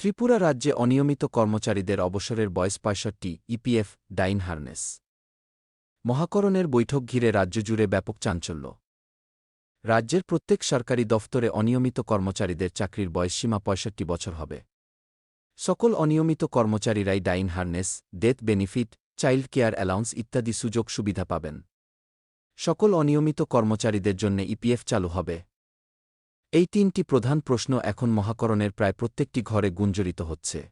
ত্রিপুরা রাজ্যে অনিয়মিত কর্মচারীদের অবসরের বয়স পঁয়ষট্টি, ইপিএফ, ডাইন হার্নেস। মহাকরণের বৈঠক ঘিরে রাজ্য জুড়ে ব্যাপক চাঞ্চল্য। রাজ্যের প্রত্যেক সরকারি দফতরে অনিয়মিত কর্মচারীদের চাকরির বয়সসীমা পঁয়ষট্টি বছর হবে। সকল অনিয়মিত কর্মচারীরাই die in harness, death benefit, child care allowance ইত্যাদি সুযোগ সুবিধা পাবেন। সকল অনিয়মিত কর্মচারীদের জন্য ইপিএফ চালু হবে। এই তিনটি প্রধান প্রশ্ন এখন মহাকরণের প্রায় প্রত্যেকটি ঘরে গুঞ্জরিত হচ্ছে।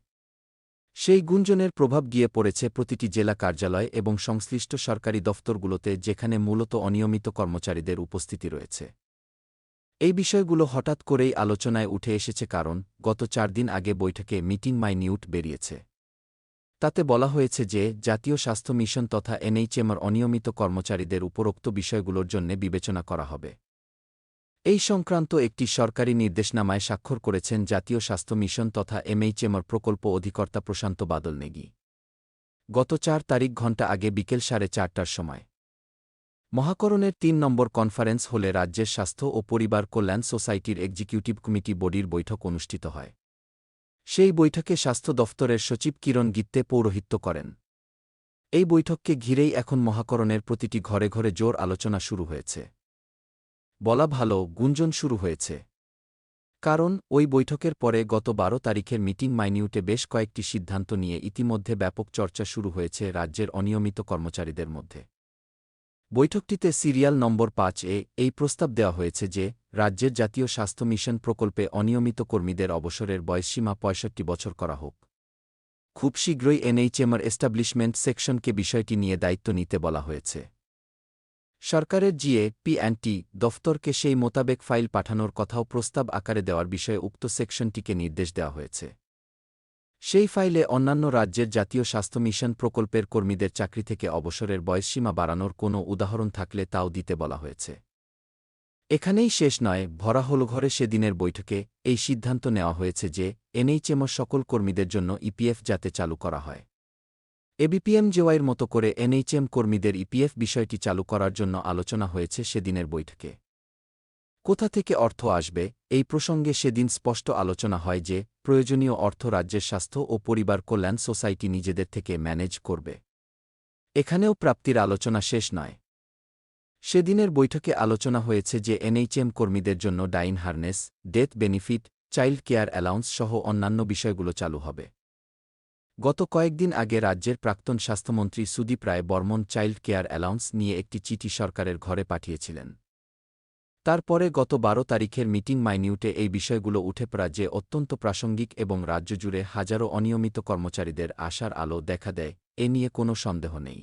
সেই গুঞ্জনের প্রভাব গিয়ে পড়েছে প্রতিটি জেলা কার্যালয় এবং সংশ্লিষ্ট সরকারি দফতরগুলোতে যেখানে মূলত অনিয়মিত কর্মচারীদের উপস্থিতি রয়েছে। এই বিষয়গুলো হঠাৎ করেই আলোচনায় উঠে এসেছে কারণ, গত চার দিন আগে বৈঠকে মিটিং মাই নিউট বেরিয়েছে। তাতে বলা হয়েছে যে, জাতীয় স্বাস্থ্য মিশন তথা এনএইচএমর অনিয়মিত কর্মচারীদের উপরোক্ত বিষয়গুলোর জন্য বিবেচনা করা হবে। এই সংক্রান্ত একটি সরকারি নির্দেশনামায় স্বাক্ষর করেছেন জাতীয় স্বাস্থ্য মিশন তথা এমএইচএমর প্রকল্প অধিকর্তা প্রশান্ত বাদল নেগি গত চার তারিখ ঘণ্টা আগে বিকেল সাড়ে চারটার সময়। মহাকরণের তিন নম্বর কনফারেন্স হলে রাজ্যের স্বাস্থ্য ও পরিবার কল্যাণ সোসাইটির এক্সিকিউটিভ কমিটি বডির বৈঠক অনুষ্ঠিত হয়। সেই বৈঠকে স্বাস্থ্য দফতরের সচিব কিরণ গিত্তে পৌরোহিত্য করেন। এই বৈঠককে ঘিরেই এখন মহাকরণের প্রতিটি ঘরে ঘরে জোর আলোচনা শুরু হয়েছে। বলা ভালো গুঞ্জন শুরু হয়েছে। কারণ, ওই বৈঠকের পরে গত বারো তারিখের মিটিং মাইনিউটে বেশ কয়েকটি সিদ্ধান্ত নিয়ে ইতিমধ্যে ব্যাপক চর্চা শুরু হয়েছে রাজ্যের অনিয়মিত কর্মচারীদের মধ্যে। বৈঠকটিতে সিরিয়াল নম্বর পাঁচ এ এই প্রস্তাব দেওয়া হয়েছে যে, রাজ্যের জাতীয় স্বাস্থ্য মিশন প্রকল্পে অনিয়মিত কর্মীদের অবসরের বয়সসীমা পঁয়ষট্টি বছর করা হোক। খুব শীঘ্রই এনএইচএমআর এস্টাবলিশমেন্ট সেকশনকে বিষয়টি নিয়ে দায়িত্ব নিতে বলা হয়েছে। সরকারের জিএ পি টি দফতরকে সেই মোতাবেক ফাইল পাঠানোর কথাও প্রস্তাব আকারে দেওয়ার বিষয়ে উক্ত সেকশনটিকে নির্দেশ দেওয়া হয়েছে। সেই ফাইলে অন্যান্য রাজ্যের জাতীয় স্বাস্থ্য মিশন প্রকল্পের কর্মীদের চাকরি থেকে অবসরের বয়সসীমা বাড়ানোর কোনো উদাহরণ থাকলে তাও দিতে বলা হয়েছে। এখানেই শেষ নয়, ভরা হল ঘরে সেদিনের বৈঠকে এই সিদ্ধান্ত নেওয়া হয়েছে যে, এনএইচএমও সকল কর্মীদের জন্য ইপিএফ যাতে চালু করা হয়। এবিপিএম জেওয়াইয়ের মতো করে এনএইচএম কর্মীদের ইপিএফ বিষয়টি চালু করার জন্য আলোচনা হয়েছে সেদিনের বৈঠকে। কোথা থেকে অর্থ আসবে? এই প্রসঙ্গে সেদিন স্পষ্ট আলোচনা হয় যে, প্রয়োজনীয় অর্থ রাজ্যের স্বাস্থ্য ও পরিবার কল্যাণ সোসাইটি নিজেদের থেকে ম্যানেজ করবে। এখানেও প্রাপ্তির আলোচনা শেষ নয়। সেদিনের বৈঠকে আলোচনা হয়েছে যে, এনএইচএম কর্মীদের জন্য die in harness, death benefit, child care allowance সহ অন্যান্য বিষয়গুলো চালু হবে। গত কয়েকদিন আগে রাজ্যের প্রাক্তন স্বাস্থ্যমন্ত্রী Sudip Roy Barman child care allowance নিয়ে একটি চিঠি সরকারের ঘরে পাঠিয়েছিলেন। তারপরে গত বারো তারিখের মিটিং মাইনিউটে এই বিষয়গুলো উঠে পড়া যে অত্যন্ত প্রাসঙ্গিক এবং রাজ্য জুড়ে হাজারো অনিয়মিত কর্মচারীদের আশার আলো দেখা দেয়, এ নিয়ে কোনো সন্দেহ নেই।